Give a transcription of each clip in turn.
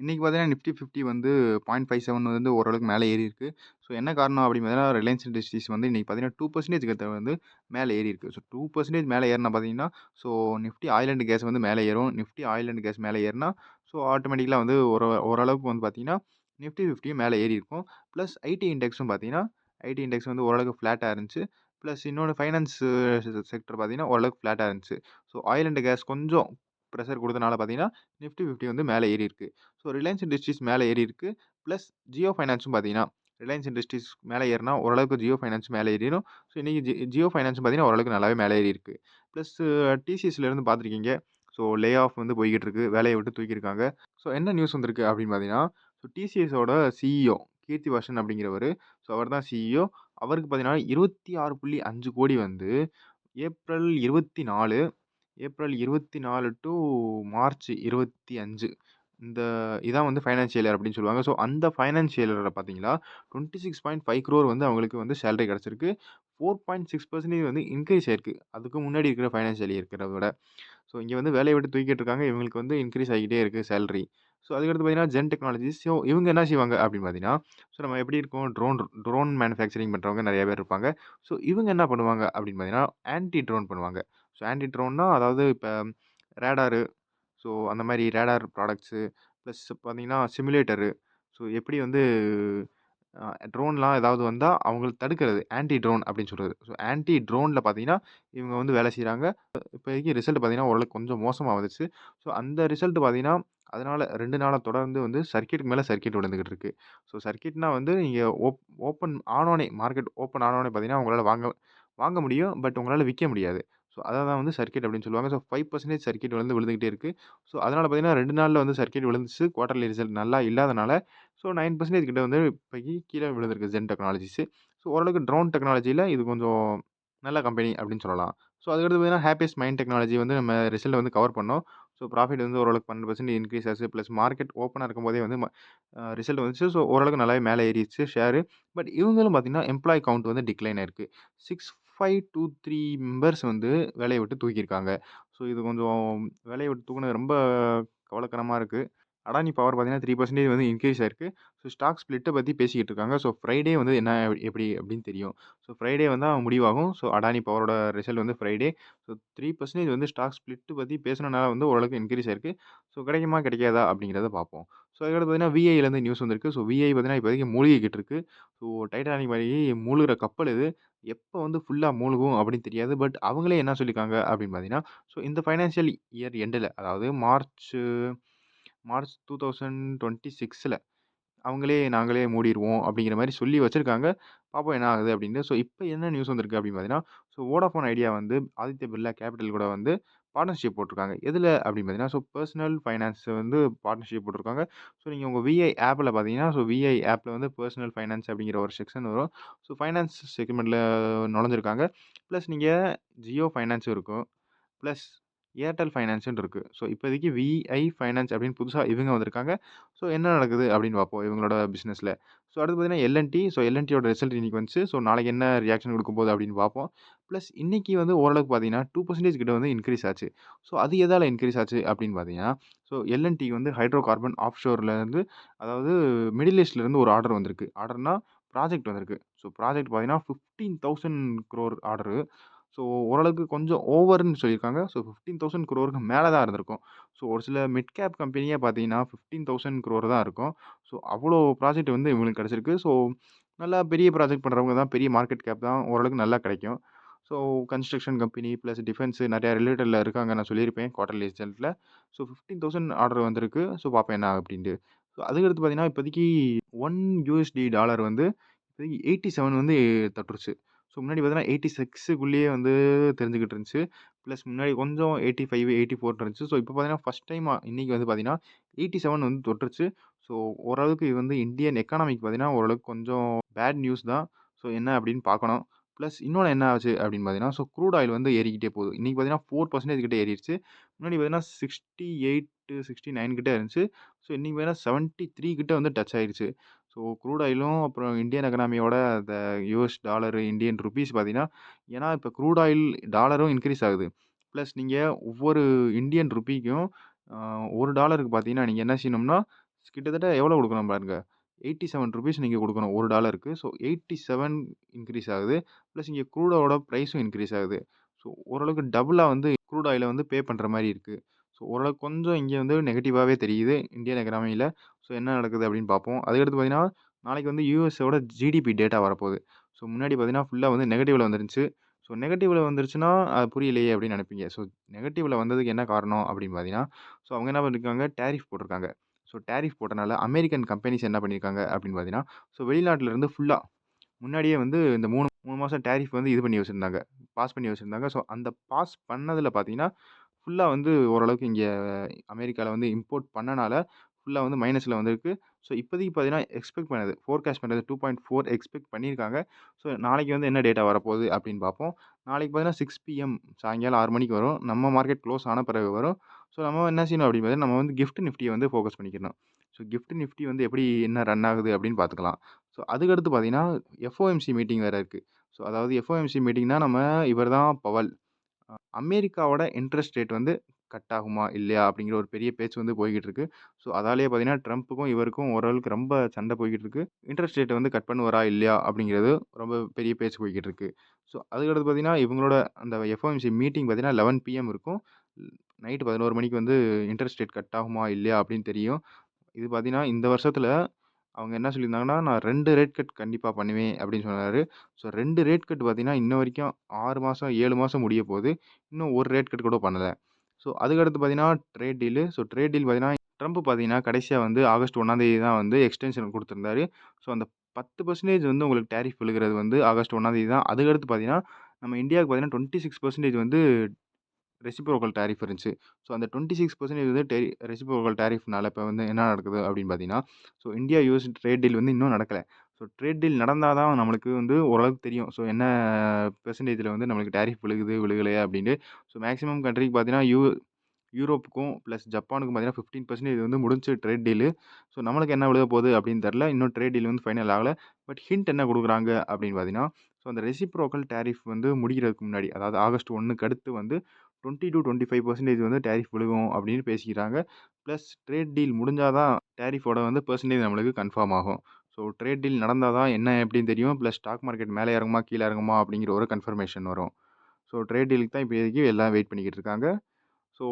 இன்றைக்கி பார்த்தீங்கன்னா Nifty fifty வந்து பாயிண்ட் ஃபைவ் செவன் வந்து ஓரளவுக்கு மேலே ஏறி இருக்கு. ஸோ என்ன காரணம் அப்படின்னு பார்த்தீங்கன்னா ரிலையன்ஸ் இண்டஸ்ட்ரீஸ் வந்து இன்றைக்கி பார்த்தீங்கன்னா டூ பர்சன்டேஜ் வந்து மேலே ஏறி இருக்கு. ஸோ டூ பர்சன்டேஜ் மேலே ஏறினா பார்த்தீங்கன்னா so Nifty oil and gas வந்து மேலே ஏறும். நிஃப்டி ஆயில் அண்ட் கேஸ் மேலே ஏறினா ஸோ ஆட்டோமேட்டிக்கலாக வந்து ஒரு ஓரளவுக்கு வந்து பார்த்தீங்கன்னா நிஃப்டி ஃபிஃப்டியும் மேலே ஏறி இருக்கும். ப்ளஸ் ஐடி இண்டெக்ஸும் பார்த்தீங்கன்னா ஐடி இண்டெக்ஸ் வந்து ஓரளவுக்கு ஃப்ளாட்டாக இருந்துச்சு. ப்ளஸ் இன்னொன்று ஃபைனான்ஸ் செக்டர் பார்த்தீங்கன்னா ஓரளவுக்கு ஃப்ளாட்டாக இருந்துச்சு. ஸோ ஆயில் அண்ட் கேஸ் கொஞ்சம் ப்ரெஷர் கொடுத்தனால பார்த்தீங்கன்னா நிஃப்டி ஃபிஃப்டி வந்து மேலே ஏறி இருக்குது ஸோ ரிலையன்ஸ் இண்டஸ்ட்ரீஸ் மேலே ஏறி இருக்கு. ப்ளஸ் ஜியோ ஃபைனான்ஸும் பார்த்தீங்கன்னா ரிலையன்ஸ் இண்டஸ்ட்ரீஸ் மேலே ஏறினா ஓரளவுக்கு ஜியோ ஃபைனான்ஸ் மேலே ஏறிடும் ஸோ இன்றைக்கி ஜி ஜியோ ஃபைனான்ஸும் பார்த்தீங்கன்னா ஓரளவுக்கு நல்லாவே மேலே ஏறி இருக்குது ப்ளஸ் டிசிஎஸ்லேருந்து பார்த்துருக்கீங்க ஸோ லே ஆஃப் வந்து போய்கிட்டு இருக்கு. வேலையை விட்டு தூக்கியிருக்காங்க. ஸோ என்ன நியூஸ் வந்திருக்கு அப்படின்னு பார்த்தீங்கன்னா ஸோ டிசிஎஸோட சிஇஓ கீர்த்தி வாஷன் அப்படிங்கிறவர். ஸோ அவர் தான் சிஇஓ அவருக்கு பார்த்தீங்கன்னா இருபத்தி ஆறு புள்ளி அஞ்சு கோடி வந்து ஏப்ரல் இருபத்தி நாலு ஏப்ரல் இருபத்தி நாலு டு மார்ச் இருபத்தி அஞ்சு. இந்த இதான் வந்து ஃபைனான்ஷியல் இயர் அப்படின்னு சொல்லுவாங்க. ஸோ அந்த ஃபைனான்ஷியல் இயரில் பார்த்தீங்களா twenty six point five crore வந்து அவங்களுக்கு வந்து சேலரி கிடச்சிருக்கு. ஃபோர் பாயிண்ட் சிக்ஸ் பர்சன்டேஜ் வந்து இன்க்ரீஸ் ஆயிருக்கு. அதுக்கு முன்னாடி இருக்கிற ஃபைனான்ஷியல் இயர் இருக்கிறத விட. ஸோ இங்கே வந்து வேலையை விட்டு தூக்கிட்டு இருக்காங்க. இவங்களுக்கு வந்து இன்க்ரீஸ் ஆகிட்டே இருக்குது சேலரி ஸோ அதுக்கடுத்து பார்த்தீங்கன்னா ஜென் டெக்னாலஜி ஸோ இவங்க என்ன செய்வாங்க அப்படின்னு பார்த்தீங்கன்னா ஸோ நம்ம எப்படி இருக்கோம்? ட்ரோன் ட்ரோன் மேனுஃபேக்சரிங் பண்ணுறவங்க நிறைய பேர் இருப்பாங்க. ஸோ இவங்க என்ன பண்ணுவாங்க அப்படின்னு பார்த்தீங்கன்னா ஆன்டி ட்ரோன் பண்ணுவாங்க. ஸோ ஆன்டி ட்ரோன்னா அதாவது இப்போ ரேடாரு. ஸோ அந்த மாதிரி ரேடார் ப்ராடக்ட்ஸு. ப்ளஸ் பார்த்தீங்கன்னா சிமுலேட்டரு. ஸோ எப்படி வந்து ட்ரோன்லாம் ஏதாவது வந்தால் அவங்களுக்கு தடுக்கிறது. ஆன்டி ட்ரோன் அப்படின்னு சொல்கிறது ஸோ ஆன்டி ட்ரோனில் பார்த்தீங்கன்னா இவங்க வந்து வேலை செய்கிறாங்க இப்போதைக்கு ரிசல்ட் பார்த்தீங்கன்னா ஓரளவுக்கு கொஞ்சம் மோசமாக வந்துச்சு. ஸோ அந்த ரிசல்ட் பார்த்தீங்கன்னா அதனால் ரெண்டு நாளாக தொடர்ந்து வந்து சர்க்கியூட்டுக்கு மேலே சர்க்கியூட் விழுந்துக்கிட்டு இருக்குது ஸோ சர்க்கியூட்னா வந்து நீங்கள் ஓப் ஓப்பன் ஆனோனே மார்க்கெட் ஓப்பன் ஆனோனே பார்த்தீங்கன்னா உங்களால் வாங்க வாங்க முடியும். பட் உங்களால் விற்க முடியாது. ஸோ அதை தான் வந்து சர்க்கியூட் அப்படின்னு சொல்லுவாங்க. ஸோ ஃபைவ் பர்சன்டேஜ் சர்க்கியூட் வந்து விழுந்துகிட்டே இருக்குது ஸோ அதனால் பார்த்தீங்கன்னா ரெண்டு நாளில் வந்து சர்க்கியூட் விழுந்துச்சு. குவார்டர்லி ரிசல்ட் நல்லா இல்லாதனால ஸோ நைன் பர்சன்டேஜ் கிட்ட வந்து இப்போக்கி கீழே விழுந்திருக்கு ஜென் டெக்னாலஜிஸு ஸோ ஓரளவுக்கு ட்ரோன் டெக்னாலஜியில் இது கொஞ்சம் நல்ல கம்பெனி அப்படின்னு சொல்லலாம். ஸோ அதுக்கடுத்து பார்த்தீங்கன்னா ஹாப்பியஸ்ட் மைண்ட் டெக்னாலஜி வந்து நம்ம ரிசல்ட் வந்து கவர் பண்ணோம். ஸோ ப்ராஃபிட் வந்து ஓரளவுக்கு பன்னெண்டு பர்சன்ட் இன்க்ரீஸ் ஆச்சு. ப்ளஸ் மார்க்கெட் ஓப்பனாக இருக்கும் போதே வந்து ரிசல்ட் வந்துச்சு. ஸோ ஓரளவுக்கு நல்லாவே மேலே ஏறிச்சு ஷேரு பட் இவங்களும் பார்த்தீங்கன்னா எம்ப்ளாய் கவுண்ட் வந்து டிக்ளைன் ஆயிருக்கு. Six five two three members வந்து வேலையை விட்டு தூக்கியிருக்காங்க. ஸோ இது கொஞ்சம் வேலையை விட்டு தூக்குனது ரொம்ப கவலைக்கரமாக இருக்குது அடானி பவர் பார்த்தீங்கன்னா த்ரீ பர்சன்டேஜ் வந்து இன்க்ரீஸ் ஆயிருக்கு. ஸோ ஸ்டாக் ஸ்ப்ளிட்டை பற்றி பேசிக்கிட்டு இருக்காங்க. ஸோ ஃப்ரைடே வந்து என்ன எப்படி அப்படின்னு தெரியும். ஸோ ஃப்ரைடே வந்து முடிவாகும். ஸோ அடானி பவரோட ரிசல்ட் வந்து ஃப்ரைடே ஸோ த்ரீ பர்சன்டேஜ் வந்து ஸ்டாக் ஸ்ப்ளிட்டு பற்றி பேசுனனால வந்து ஓரளவுக்கு இன்க்ரீஸ் ஆயிருக்கு. ஸோ கிடைக்குமா கிடைக்காதா அப்படிங்கிறத பார்ப்போம். ஸோ அதுக்கடுத்து பார்த்தீங்கன்னா விஐலேருந்து நியூஸ் வந்திருக்கு. ஸோ விஐ பார்த்தீங்கன்னா இப்போதைக்கு மூழ்கிக்கிட்டு இருக்கு ஸோ டைட்டானிக் மாதிரி மூழ்கிற கப்பல் இது. எப்போ வந்து ஃபுல்லாக மூழ்கும் அப்படின்னு தெரியாது. பட் அவங்களே என்ன சொல்லியிருக்காங்க அப்படின்னு பார்த்தீங்கன்னா ஸோ இந்த ஃபைனான்ஷியல் இயர் எண்டில் அதாவது March March two thousand twenty சிக்ஸில் அவங்களே நாங்களே மூடிடுவோம் அப்படிங்கிற மாதிரி சொல்லி வச்சுருக்காங்க. பார்ப்போம் என்ன ஆகுது அப்படின்னு ஸோ இப்போ என்ன நியூஸ் வந்திருக்கு அப்படின்னு பார்த்தீங்கன்னா ஸோ வோடாஃபோன் ஐடியா வந்து ஆதித்ய பிர்லா கேபிட்டல் கூட வந்து பார்ட்னர்ஷிப் போட்டிருக்காங்க. எதில் அப்படின்னு பார்த்தீங்கன்னா ஸோ பர்சனல் ஃபைனான்ஸ் வந்து பார்ட்னர்ஷிப் போட்டிருக்காங்க. ஸோ நீங்கள் உங்கள் விஐ ஆப்பில் பார்த்தீங்கன்னா ஸோ விஐ ஆப்பில் வந்து பர்சனல் ஃபைனான்ஸ் அப்படிங்கிற ஒரு செக்ஷன் வரும். ஸோ ஃபைனான்ஸ் செக்மெண்ட்டில் நுழைஞ்சிருக்காங்க. ப்ளஸ் நீங்கள் ஜியோ ஃபைனான்ஸும் இருக்கும். ப்ளஸ் ஏர்டெல் ஃபைனான்ஸுன்னு இருக்குது ஸோ இப்போதைக்கு விஐ ஃபைனான்ஸ் அப்படின்னு புதுசாக இவங்க வந்திருக்காங்க. ஸோ என்ன நடக்குது அப்படின்னு பார்ப்போம் இவங்களோட பிஸ்னஸில் ஸோ அடுத்து பார்த்தீங்கன்னா எல்என்டி ஸோ எல்என்டியோட ரிசல்ட் இன்றைக்கி வந்துச்சு. ஸோ நாளைக்கு என்ன ரியாக்ஷன் கொடுக்கும்போது அப்படின்னு பார்ப்போம். ப்ளஸ் இன்றைக்கி வந்து ஓரளவுக்கு பார்த்தீங்கன்னா டூ பர்சன்டேஜ் கிட்ட வந்து இன்க்ரீஸ் ஆச்சு. ஸோ அது எதால் இன்க்ரீஸ் ஆச்சு அப்படின்னு பார்த்தீங்கன்னா ஸோ எல்என்டி வந்து ஹைட்ரோ கார்பன் ஆஃப் ஷோர்லேருந்து அதாவது மிடில் ஈஸ்ட்லேருந்து ஒரு ஆர்டர் வந்திருக்கு. ஆர்டர்னால் ப்ராஜெக்ட் வந்திருக்கு. ஸோ ப்ராஜெக்ட் பார்த்தீங்கன்னா fifteen thousand crore order so ஓரளவுக்கு கொஞ்சம் ஓவர்னு சொல்லியிருக்காங்க. ஸோ ஃபிஃப்டீன் தௌசண்ட் குரோருக்கு மேலே தான் இருந்திருக்கும். ஸோ ஒரு சில மிட் கேப் கம்பெனியே பார்த்தீங்கன்னா ஃபிஃப்டீன் தௌசண்ட் குரோர் தான் இருக்கும். ஸோ அவ்வளோ ப்ராஜெக்ட் வந்து இவங்களுக்கு கிடச்சிருக்கு. ஸோ நல்லா பெரிய ப்ராஜெக்ட் பண்ணுறவங்க தான் பெரிய மார்க்கெட் கேப் தான் ஓரளவுக்கு நல்லா கிடைக்கும். So construction company plus defence நிறையா ரிலேட்டடில் இருக்காங்க நான் சொல்லியிருப்பேன் குவார்டர்லி ரிசல்ட்டில் ஸோ ஃபிஃப்டீன் தௌசண்ட் ஆர்டர் வந்திருக்கு. ஸோ பார்ப்பேன் என்ன அப்படின்ட்டு. ஸோ அதுக்கடுத்து பார்த்தீங்கன்னா இப்போதைக்கு ஒன் யூஎஸ்டி டாலர் வந்து இப்போதைக்கு எயிட்டி செவன் வந்து தட்டுருச்சு. ஸோ முன்னாடி பார்த்தீங்கன்னா எயிட்டி சிக்ஸுக்குள்ளேயே வந்து தெரிஞ்சுக்கிட்டு இருந்துச்சு. ப்ளஸ் முன்னாடி கொஞ்சம் எயிட்டி ஃபைவ் எயிட்டி ஃபோர் இருந்துச்சு. ஸோ இப்போ பார்த்தீங்கன்னா ஃபஸ்ட் டைம் இன்றைக்கி வந்து பார்த்தீங்கன்னா எயிட்டி செவன் வந்து தொட்டுருச்சு. ஸோ ஓரளவுக்கு இது வந்து இந்தியன் எக்கானமிக்கு பார்த்தீங்கன்னா ஓரளவுக்கு கொஞ்சம் பேட் நியூஸ் தான். ஸோ என்ன அப்படின்னு பார்க்கணும். ப்ளஸ் இன்னொன்று என்ன ஆச்சு அப்படின்னு பார்த்தீங்கன்னா ஸோ க்ரூட் ஆயில் வந்து ஏறிக்கிட்டே போகுது. இன்றைக்கி பார்த்தீங்கன்னா ஃபோர் பர்சன்டேஜ் கிட்டே ஏறிடுச்சு. முன்னாடி பார்த்தீங்கன்னா சிக்ஸ்டி எயிட் சிக்ஸ்டி நைன் கிட்டே இருந்துச்சு. ஸோ இன்றைக்கி பார்த்தீங்கன்னா செவன்ட்டி த்ரீ கிட்டே வந்து டச் ஆயிடுச்சு ஸோ க்ரூட் ஆயிலும் அப்புறம் இந்தியன் எக்கனாமியோட அந்த யூஎஸ் டாலரு இந்தியன் ருபீஸ் பார்த்தீங்கன்னா ஏன்னா இப்போ க்ரூட் ஆயில் டாலரும் இன்க்ரீஸ் ஆகுது ப்ளஸ் நீங்கள் ஒவ்வொரு இந்தியன் ருப்பிக்கும் ஒரு டாலருக்கு பார்த்தீங்கன்னா நீங்கள் என்ன செய்யணும்னா கிட்டத்தட்ட எவ்வளோ கொடுக்கணும் பாருங்க. 87 ரூபீஸ் நீங்கள் கொடுக்கணும் ஒரு டாலருக்கு. ஸோ எயிட்டி செவன் இன்க்ரீஸ் ஆகுது. ப்ளஸ் இங்கே க்ரூடோட ப்ரைஸும் இன்க்ரீஸ் ஆகுது. ஸோ ஓரளவுக்கு டபுளாக வந்து க்ரூட் ஆயிலை வந்து பே பண்ணுற மாதிரி இருக்குது ஸோ ஓரளவுக்கு கொஞ்சம் இங்கே வந்து நெகட்டிவாகவே தெரியுது இந்தியன் எக்கனாமியில் ஸோ என்ன நடக்குது அப்படின்னு பார்ப்போம். அதுக்கடுத்து பார்த்தீங்கன்னா, நாளைக்கு வந்து யூஎஸ்ஸோட ஜிடிபி டேட்டா வரப்போகுது. ஸோ முன்னாடி பார்த்தீங்கன்னா, ஃபுல்லாக வந்து நெகட்டிவில் வந்துருந்துச்சு. ஸோ நெகட்டிவில் வந்துருச்சுன்னா, அது புரியலையே அப்படின்னு நினைப்பீங்க ஸோ நெகட்டிவில் வந்ததுக்கு என்ன காரணம் அப்படின்னு பார்த்தீங்கன்னா, ஸோ அவங்க என்ன பண்ணியிருக்காங்க, டேரிஃப் போட்டிருக்காங்க. ஸோ டேரிஃப் போட்டனால அமெரிக்கன் கம்பெனிஸ் என்ன பண்ணியிருக்காங்க அப்படின்னு பார்த்தீங்கன்னா, ஸோ வெளிநாட்டிலேருந்து ஃபுல்லாக முன்னாடியே வந்து இந்த மூணு மூணு மாதம் டேரிஃப் வந்து இது பண்ணி வச்சுருந்தாங்க பாஸ் பண்ணி வச்சுருந்தாங்க ஸோ அந்த பாஸ் பண்ணதில் பார்த்தீங்கன்னா, ஃபுல்லா வந்து ஓரளவுக்கு இங்கே அமெரிக்காவில் வந்து இம்போர்ட் பண்ணனால, ஃபுல்லா வந்து மைனஸ்ல வந்திருக்கு. ஸோ இப்போதைக்கு பார்த்தீங்கன்னா, எக்ஸ்பெக்ட் பண்ணது ஃபோர்காஸ்ட் பண்ணது 2.4 எக்ஸ்பெக்ட் பண்ணியிருக்காங்க. ஸோ நாளைக்கு வந்து என்ன டேட்டா வரப்போகுது அப்படின்னு பார்ப்போம். நாளைக்கு பார்த்தீங்கன்னா 6 பிஎம் சாயங்காலம் 6 மணிக்கு வரும். நம்ம மார்க்கெட் க்ளோஸ் ஆன பிறகு வரும். ஸோ நம்ம என்ன செய்யணும் அப்படின்னு பார்த்தீங்கன்னா, நம்ம வந்து கிஃப்ட் நிஃப்டியை வந்து ஃபோக்கஸ் பண்ணிக்கணும். ஸோ கிஃப்ட் நிஃப்டி வந்து எப்படி என்ன ரன் ஆகுது அப்படின்னு பார்த்துக்கலாம். ஸோ அதுக்கடுத்து பார்த்தீங்கன்னா, எஃப்ஓஎம்சி மீட்டிங் வேறு இருக்குது ஸோ அதாவது எஃப்ஓஎம்சி மீட்டிங்னா நம்ம இவர் தான் பவல். அமெரிக்காவோட இன்ட்ரெஸ்ட் ரேட் வந்து கட் ஆகுமா? இல்லையா? அப்படிங்கிற ஒரு பெரிய பேச்சு வந்து போய்கிட்டு இருக்கு. ஸோ அதாலேயே பார்த்தீங்கன்னா, ட்ரம்ப்புக்கும் இவருக்கும் ஓரளவுக்கு ரொம்ப சண்டை போய்கிட்டு இருக்கு. இன்ட்ரெஸ்ட் ரேட்டை வந்து கட் பண்ணுவாரா? இல்லையா? அப்படிங்கிறது ரொம்ப பெரிய பேச்சு போய்கிட்டு இருக்கு. ஸோ அதுக்கடுத்து பார்த்தீங்கன்னா, இவங்களோட அந்த எஃப்ஓஎம்சி மீட்டிங் பார்த்தீங்கன்னா 11 பிஎம் இருக்கும். நைட்டு பதினோரு மணிக்கு வந்து இன்ட்ரெஸ்ட் ரேட் கட் ஆகுமா? இல்லையா? அப்படின்னு தெரியும். இது பார்த்தீங்கன்னா, இந்த வருஷத்தில் அவங்க என்ன சொல்லியிருந்தாங்கன்னா, நான் 2 ரேட் கட் கண்டிப்பா பண்ணுவேன் அப்படின்னு சொன்னாரு. ஸோ 2 ரேட் கட் பார்த்தீங்கன்னா, இன்ன வரைக்கும் 6 மாசம், 7 மாசம் முடிய இன்னும் ஒரு ரேட் கட் கூட பண்ணல. ஸோ அதுக்கடுத்து பார்த்தீங்கன்னா, trade deal. So trade deal பார்த்தீங்கன்னா, ட்ரம்ப் பார்த்தீங்கன்னா, கடைசியா வந்து ஆகஸ்ட் ஒன்றாந்தேதி தான் வந்து எக்ஸ்டென்ஷன் குடுத்திருந்தாரு. ஸோ அந்த 10% வந்து உங்களுக்கு டாரிஃப் விழுகிறது வந்து ஆகஸ்ட் 1ஆம் தேதி தான். அதுக்கடுத்து பார்த்தீங்கன்னா, நம்ம இந்தியாவுக்கு பார்த்தீங்கன்னா 26% வந்து ரெசிப்ரோக்கல் டேரிஃப் இருந்துச்சு. ஸோ அந்த 26% வந்து டெரி ரெசிப்ரோக்கல் டேரிஃப்னால இப்போ வந்து என்ன நடக்குது அப்படின்னு பார்த்தீங்கன்னா, so India US trade deal வந்து இன்னும் நடக்கலை ஸோ ட்ரேட் டீல் நடந்தால் தான் நம்மளுக்கு வந்து ஓரளவுக்கு தெரியும். ஸோ என்ன பெர்சன்டேஜில் வந்து நம்மளுக்கு டேரிஃப் விழுகுது, விழுகலையா அப்படின்னு. ஸோ மேக்ஸிமம் கண்ட்ரிக்கு பார்த்தீங்கன்னா, யூ யூரோப்புக்கும் ப்ளஸ் ஜப்பானுக்கும் பார்த்தீங்கன்னா 15% வந்து முடிஞ்சு ட்ரேட் டீலு. ஸோ நம்மளுக்கு என்ன விழுக போகுது அப்படின்னு தெரில இன்னும் ட்ரேட் டீல் வந்து ஃபைனல் ஆகலை பட் ஹிண்ட் என்ன கொடுக்குறாங்க அப்படின்னு பார்த்தீங்கன்னா, ஸோ அந்த ரெசிப்ரோக்கல் டேரிஃப் வந்து முடிகிறதுக்கு முன்னாடி, அதாவது ஆகஸ்ட் ஒன்றுக்கு அடுத்து வந்து 20-25% வந்து டேரிஃப் விழுகும் அப்படின்னு பேசிக்கிறாங்க. பிளஸ் ட்ரேட் டீல் முடிஞ்சா தான் வந்து பர்சன்டேஜ் நம்மளுக்கு கன்ஃபார்ம் ஆகும். ஸோ ட்ரேட் டீல் நடந்தால் தான் என்ன எப்படின்னு தெரியும். ப்ளஸ் ஸ்டாக் மார்க்கெட் மேலே இறங்குமா? கீழே இறங்குமா? அப்படிங்கிற ஒரு கன்ஃபர்மேஷன் வரும். ஸோ ட்ரேட் டீலுக்கு தான் இப்போதைக்கு எல்லாம் வெயிட் பண்ணிக்கிட்டு இருக்காங்க. ஸோ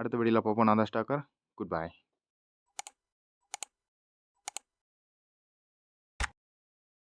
அடுத்த வீடியோல பார்ப்போம். நான் தான் ஸ்டாக்கர். குட் பாய்